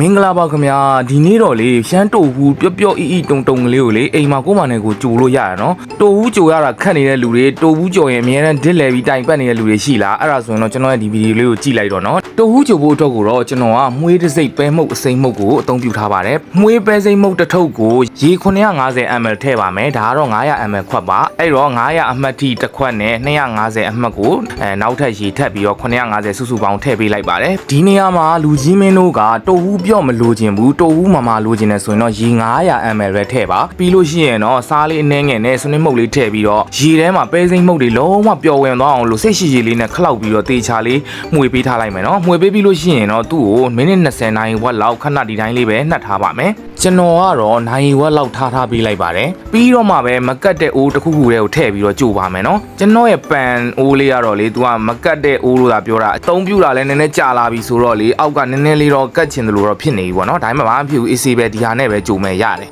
မင်္ဂလာပါခင်ဗျာဒီနေ့တော့လေရှမ်းတိုဘူးပျော့ပျော့အီအီတုံတုံကလေးကိုလေအိမ်မှာကိုယ်မနဲ့ကိုကြိုလို့ရတာနော်တိုဘူးကြိုရတာခက်နေတဲ့လူတွေတိုဘူးကြိုရင်အများနဲ့ဒစ်လဲပြီးတိုင်ပတ်နေတဲ့လူတွေရှိလားအဲ့ဒါဆိုရင်တော့ကျွန်တော်ရဲ့ဒီဗီဒီယိုလေးကိုကြည့်လိုက်တော့နော်တိုဘူးကြိုဖို့အတွက်ကိုတော့ကျွန်တော်ကမွေးတစ်စိတ်ပဲမှုတ်အစိမ့်မှုတ်ကိုအသုံးပြုထားပါတယ်မွေးပဲစိမ့်မှုတ်တစ်ထုပ်ကိုရေ950 ml ထည့်ပါမယ်ဒါကတော့900 ml ခွက်ပါအဲ့တော့900အမှတ်ထိတစ်ခွက်နဲ့250အမှတ်ကိုအဲနောက်ထပ်ရေထပ်ပြီးတော့950စုစုပေါင်းထည့်ပေးလိုက်ပါတယ်ဒီနေရာမှာလူကြီးမင်းတို့ကတိုဘူးပြော့မလိုချင်ဘူးတိုဘူးမမလိုချင်တယ်ဆိုရင်တော့ရေ 900 ml ပဲထည့်ပါပြီးလို့ရှိရင်တော့စားလေးအနှဲငယ်နဲ့ဆွနစ်မှုတ်လေးထည့်ပြီးတော့ရေထဲမှာပဲစိမ့်မှုတ်တွေလုံးဝပျော်ဝင်သွားအောင်လို့စိတ်ရှိရှိလေးနဲ့ခလောက်ပြီးတော့တေချာလေးမှွေပေးထားလိုက်မယ်နော်မှွေပေးပြီးလို့ရှိရင်တော့သူ့ကိုမိနစ်20နာရီဝက်လောက်ခဏဒီတိုင်းလေးပဲနှက်ထားပါမယ် ကျွန်တော်ကတော့နိုင်ဝက်လောက်ထားထားပေးလိုက်ပါတယ်ပြီးတော့မှပဲမကတ်တဲ့အိုးတစ်ခုခုတည်းကိုထည့်ပြီးတော့ကြိုပါမယ်နော်ကျွန်တော်ရဲ့ပန်အိုးလေးကတော့လေသူကမကတ်တဲ့အိုးလို့သာပြောတာအသုံးပြတာလည်းနည်းနည်းကြာလာပြီဆိုတော့လေအောက်ကနည်းနည်းလေးတော့ကတ်ချင်တယ်လို့တော့ဖြစ်နေပြီပေါ့နော်ဒါပေမဲ့ဘာမှမဖြစ်ဘူးအေးဆေးပဲဒီဟာနဲ့ပဲကြိုမယ်ရတယ်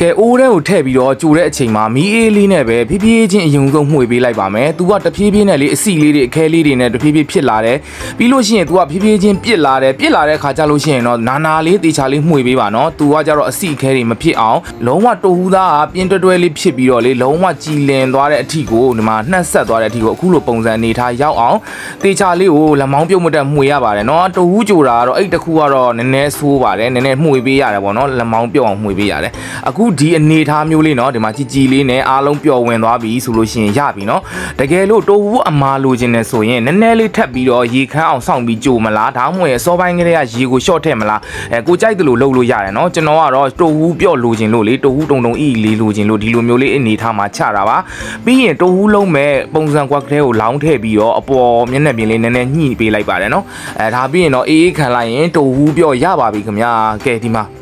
ကဲအိုးထဲကိုထည့်ပြီးတော့ကြိုတဲ့အချိန်မှာမီးအေးလေးနဲ့ပဲဖြည်းဖြည်းချင်းအယုံဆုံးမှွေပေးလိုက်ပါမယ်။ तू ကတဖြည်းဖြည်းနဲ့လေအစီလေးတွေအခဲလေးတွေနဲ့တဖြည်းဖြည်းဖြစ်လာတယ်။ပြီးလို့ရှိရင် तू ကဖြည်းဖြည်းချင်းပြစ်လာတယ်ပြစ်လာတဲ့ခါကျလို့ရှိရင်တော့နာနာလေးတေချာလေးမှွေပေးပါနော်။ तू ကကြတော့အစီအခဲတွေမဖြစ်အောင်လုံးဝတူဟူသားကပြင်းတွဲတွဲလေးဖြစ်ပြီးတော့လေလုံးဝကြည်လင်သွားတဲ့အထီကိုဒီမှာနှက်ဆက်သွားတဲ့အထီကိုအခုလိုပုံစံအနေထားရောက်အောင်တေချာလေးကိုလက်မောင်းပြုတ်မတက်မှွေရပါတယ်နော်။တူဟူကြိုတာကတော့အဲ့တခုကတော့နည်းနည်းဆိုးပါတယ်နည်းနည်းမှွေပေးရတယ်ပေါ့နော်လက်မောင်းပြုတ်အောင်မှွေပေးရတယ်။အခု ဒီအနေထားမျိုးလေးနော်ဒီမှာကြည်ကြည်လေးနဲ့အားလုံးပျော်ဝင်သွားပြီဆိုလို့ရှိရင်ရပြီနော်တကယ်လို့တိုဘူးအမာလိုချင်နေဆိုရင်နည်းနည်းလေးထပ်ပြီးတော့ရေခမ်းအောင်စောင့်ပြီးကြိုမလားဒါမှမဟုတ်ရင်စောပိုင်းကလေးကရေကိုရှော့ထည့်မလားအဲကိုကြိုက်တယ်လို့လုပ်လို့ရတယ်နော်ကျွန်တော်ကတော့တိုဘူးပျော့လိုချင်လို့လေတိုဘူးတုံတုံအီလေးလိုချင်လို့ဒီလိုမျိုးလေးအနေထားမှာချတာပါပြီးရင်တိုဘူးလုံးမဲ့ပုံစံကွက်ကလေးကိုလောင်းထည့်ပြီးတော့အပေါ်မျက်နှာပြင်လေးနည်းနည်းညှိပေးလိုက်ပါတယ်နော်အဲဒါပြီးရင်တော့အေးအေးခံလိုက်ရင်တိုဘူးပျော့ရပါပြီခင်ဗျာကဲဒီမှာ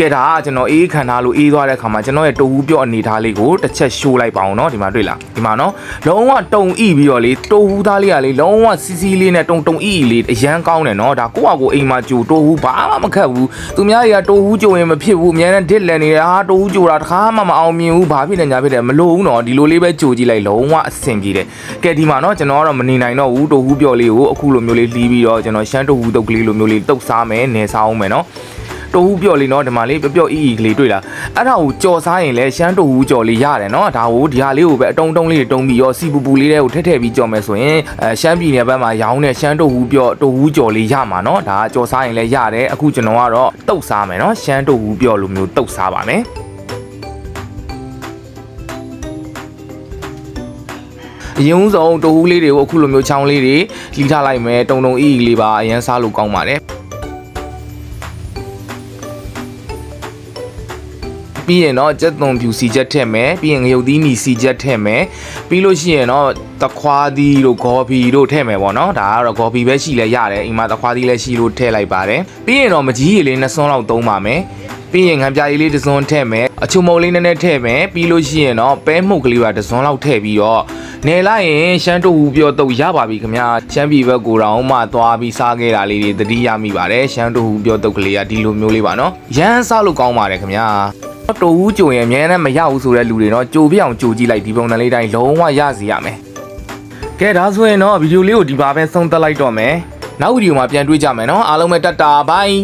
ကဲဒါကကျွန်တော်အေးခံထားလို့အေးသွားတဲ့ခါမှာကျွန်တော်ရဲ့တူဟူးပြော့အနေထားလေးကိုတစ်ချက်ရှိုးလိုက်ပါအောင်เนาะဒီမှာတွေ့လားဒီမှာเนาะလုံးဝတုံဣပြီးတော့လေတူဟူးသားလေးကလေလုံးဝစီစီလေးနဲ့တုံတုံဣလေးအရန်ကောင်းတယ်เนาะဒါကိုယ့်အကိုအိမ်မှာကြိုတူဟူးဘာမှမခက်ဘူးသူများတွေကတူဟူးကြိုရင်မဖြစ်ဘူးအများနဲ့ဒစ်လန်နေတယ်ဟာတူဟူးကြိုတာတစ်ခါမှမအောင်မြင်ဘူးဘာဖြစ်နေညာဖြစ်တယ်မလို့ဘူးเนาะဒီလိုလေးပဲကြိုကြည့်လိုက်လုံးဝအဆင်ပြေတယ်ကဲဒီမှာเนาะကျွန်တော်ကတော့မနေနိုင်တော့ဘူးတူဟူးပြော့လေးကိုအခုလိုမျိုးလေးလှီးပြီးတော့ကျွန်တော်ရှမ်းတူဟူးတုတ်ကလေးလိုမျိုးလေးတုတ်စားမယ်နေစားအောင်မယ်เนาะ တူဟူပြော့လေးနော်ဒီမှာလေးပျော့ပျော့အီအီကလေးတွေ့လားအဲ့ဒါကိုကြော်စားရင်လည်းရှမ်းတူဟူကြော်လေးရတယ်နော်ဒါကိုဒီဟာလေးကိုပဲအတုံးတုံးလေးတွေတုံးပြီးရောစီပူပူလေးတွေကိုထက်ထက်ပြီးကြော်မယ်ဆိုရင်အဲရှမ်းပြည်နယ်ဘက်မှာရောင်းတဲ့ရှမ်းတူဟူပြော့တူဟူကြော်လေးရမှာနော်ဒါကကြော်စားရင်လည်းရတယ်အခုကျွန်တော်ကတော့တုတ်စားမယ်နော်ရှမ်းတူဟူပြော့လိုမျိုးတုတ်စားပါမယ်အရင်ဆုံးတူဟူးလေးတွေကိုအခုလိုမျိုးချောင်းလေးတွေလီထားလိုက်မယ်တုံတုံအီအီလေးပါအရန်စားလို့ကောင်းပါတယ် ပြီးရင်တော့ကြက်သွန်ဖြူစီချက်ထည့်မယ်ပြီးရင်ငရုတ်သီးမီစီချက်ထည့်မယ်ပြီးလို့ရှိရင်တော့တခွားသီးတို့ဂေါ်ဖီတို့ထည့်မယ်ပေါ့နော်ဒါကတော့ဂေါ်ဖီပဲရှိလဲရတယ်အိမ်မှာတခွားသီးလည်းရှိလို့ထည့်လိုက်ပါတယ်ပြီးရင်တော့မကြီးရည်လေးနှစ်စွန်းလောက်သုံးပါမယ်ပြီးရင်ငံပြားရည်လေးတစ်စွန်းထည့်မယ်အချုံမုံလေးနည်းနည်းထည့်မယ်ပြီးလို့ရှိရင်တော့ပဲမှုတ်ကလေးပါတစ်စွန်းလောက်ထည့်ပြီးတော့နေလိုက်ရင်ရှမ်းတူဟူပြောတော့ရပါပြီခင်ဗျာရှမ်းပြည်ဘက်ကိုတောင်မှသွားပြီးစားခဲ့တာလေးတွေသတိရမိပါတယ်ရှမ်းတူဟူပြောတော့ကလေးကဒီလိုမျိုးလေးပါနော်ရမ်းစားလို့ကောင်းပါတယ်ခင်ဗျာ တိုဦးကြိုရင်အများနဲ့မရဘူးဆိုတဲ့လူတွေတော့ကြိုပြအောင်ကြိုကြည့်လိုက်ဒီပုံစံလေးတိုင်းလုံးဝရစီရမယ်ကဲဒါဆိုရင်တော့ဗီဒီယိုလေးကိုဒီပါပဲဆုံးသက်လိုက်တော့မယ်နောက်ဗီဒီယိုမှာပြန်တွေ့ကြမယ်နော်အားလုံးပဲတတ်တာဘိုင်း